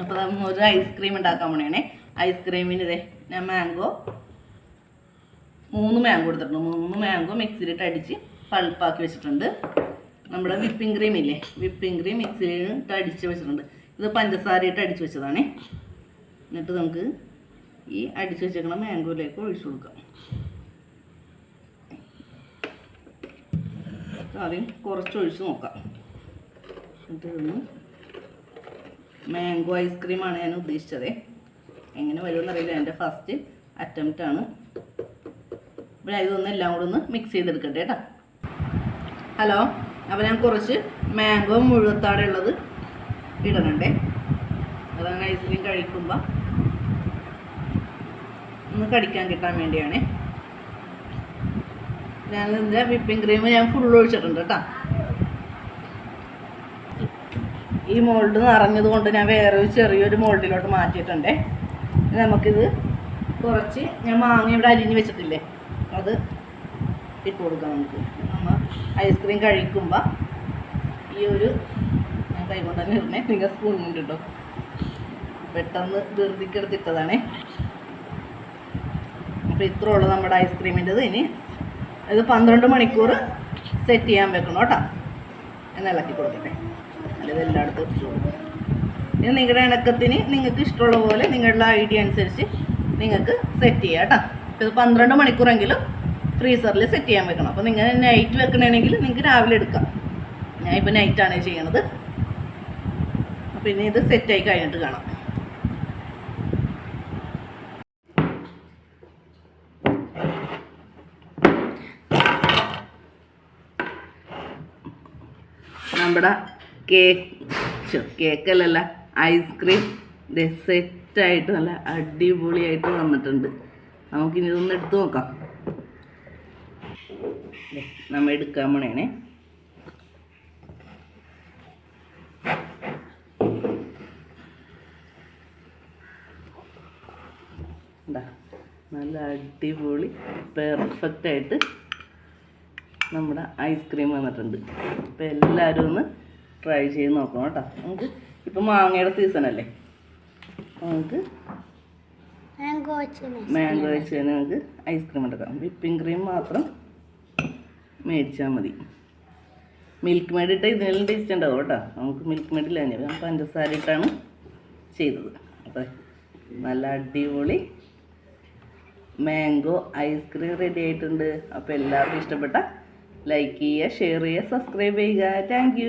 അപ്പോൾ നമ്മൾ ഒരു ഐസ്ക്രീം ഉണ്ടാക്കാൻ പോണേ ഐസ്ക്രീമിന് ഇതേ ഞാൻ മാംഗോ മൂന്ന് മാംഗോ എടുത്തിട്ടുണ്ട് മൂന്ന് മാംഗോ മിക്സിയിലിട്ട് അടിച്ച് പൾപ്പാക്കി വെച്ചിട്ടുണ്ട്. നമ്മുടെ വിപ്പിംഗ് ക്രീം ഇല്ലേ? വിപ്പിംഗ് ക്രീം മിക്സിയിലിട്ട് അടിച്ച് വെച്ചിട്ടുണ്ട്. ഇത് പഞ്ചസാരയിട്ട് അടിച്ച് വെച്ചതാണ്. എന്നിട്ട് നമുക്ക് ഈ അടിച്ച് വെച്ചേക്കണ മാംഗോയിലേക്ക് ഒഴിച്ചു കൊടുക്കാം. ആദ്യം കുറച്ച് ഒഴിച്ച് നോക്കാം. എന്നിട്ട് മാംഗോ ഐസ്ക്രീമാണ് ഞാൻ ഉദ്ദേശിച്ചത്. എങ്ങനെ വരുമെന്ന് അറിയില്ല എന്റെ ഫസ്റ്റ് അറ്റംപ്റ്റ് ആണ്. അപ്പോൾ ഇതൊന്ന് എല്ലാം കൂടെ ഒന്ന് മിക്സ് ചെയ്തെടുക്കട്ടെ കേട്ടോ. ഹലോ അപ്പോൾ ഞാൻ കുറച്ച് മാംഗോ മുഴുവത്താടെ ഉള്ളത് ഇടണുണ്ടേ. അതാണ് ഐസ്ക്രീം കഴിക്കുമ്പോൾ ഒന്ന് കടിക്കാൻ കിട്ടാൻ വേണ്ടിയാണേ. ഞാൻ ഇതിന്റെ വിപ്പിംഗ് ക്രീം ഞാൻ ഫുൾ ഒഴിച്ചിട്ടുണ്ട് കേട്ടോ. ഈ മോൾഡ് നിറഞ്ഞത് കൊണ്ട് ഞാൻ വേറെ ഒരു ചെറിയൊരു മോൾഡിലോട്ട് മാറ്റിയിട്ടുണ്ടേ. നമുക്കിത് കുറച്ച് ഞാൻ മാങ്ങ ഇവിടെ അരിഞ്ഞ് വെച്ചിട്ടില്ലേ? അത് ഇട്ട് കൊടുക്കാം നമുക്ക്. നമ്മൾ ഐസ്ക്രീം കഴിക്കുമ്പോൾ ഈ ഒരു ഞാൻ കൈകൊണ്ട് തന്നെ ഇടണേ നിങ്ങൾ സ്പൂൺ കൊണ്ട് ഇട്ടോ. പെട്ടെന്ന് ധൃതിക്കെടുത്തിട്ടതാണേ അപ്പോൾ ഇത്ര ഉള്ളു നമ്മുടെ ഐസ്ക്രീമിന്റെത് ഇനി ഇത് പന്ത്രണ്ട് മണിക്കൂർ സെറ്റ് ചെയ്യാൻ വെക്കണം കേട്ടോ. എന്നിളക്കി കൊടുക്കട്ടെ. അല്ലത് എല്ലായിടത്തും കൊടുക്കും. ഇനി നിങ്ങളുടെ ഇണക്കത്തിന് നിങ്ങൾക്ക് ഇഷ്ടമുള്ള പോലെ നിങ്ങളുടെ ഐഡിയ അനുസരിച്ച് നിങ്ങൾക്ക് സെറ്റ് ചെയ്യാം കേട്ടോ. ഇത് പന്ത്രണ്ട് മണിക്കൂറെങ്കിലും ഫ്രീസറിൽ സെറ്റ് ചെയ്യാൻ വെക്കണം. അപ്പോൾ നിങ്ങൾ നൈറ്റ് വെക്കണമെങ്കിൽ നിങ്ങൾക്ക് രാവിലെ എടുക്കാം. ഞാൻ ഇപ്പോൾ നൈറ്റാണ് ചെയ്യണത്. ഇനി ഇത് സെറ്റായി കഴിഞ്ഞിട്ട് കാണാം. നമ്മുടെ കേക്ക് കേക്കല്ലല്ല ഐസ്ക്രീം ഇത് സെറ്റായിട്ട് നല്ല അടിപൊളിയായിട്ട് വന്നിട്ടുണ്ട്. നമുക്കിനി ഇതൊന്ന് എടുത്തു നോക്കാം. ദേ, നമ്മ എടുക്കാൻ പോണേണേ. നല്ല അടിപൊളി പെർഫെക്റ്റ് ആയിട്ട് നമ്മുടെ ഐസ്ക്രീം വന്നിട്ടുണ്ട്. അപ്പോൾ എല്ലാവരും ഒന്ന് ട്രൈ ചെയ്ത് നോക്കണം കേട്ടോ. നമുക്ക് ഇപ്പം മാങ്ങയുടെ സീസൺ അല്ലേ? നമുക്ക് മാംഗോ മാംഗോ വെച്ച് തന്നെ നമുക്ക് ഐസ്ക്രീം എടുക്കാം. വിപ്പിംഗ് ക്രീം മാത്രം മേടിച്ചാൽ മതി. മിൽക്ക് മെയ്ഡ് ഇട്ട് ഇതിനെല്ലാം ടേസ്റ്റ് ഉണ്ടാവും കേട്ടോ. നമുക്ക് മിൽക്ക് മെയ്ഡില്ല ഞാൻ പഞ്ചസാര ഇട്ടാണ് ചെയ്തത്. അപ്പോൾ നല്ല അടിപൊളി മാംഗോ ഐസ്ക്രീം റെഡി ആയിട്ടുണ്ട്. അപ്പോൾ എല്ലാവർക്കും ഇഷ്ടപ്പെട്ട ലൈക്ക് ചെയ്യുക ഷെയർ ചെയ്യുക സബ്സ്ക്രൈബ് ചെയ്യുക. താങ്ക്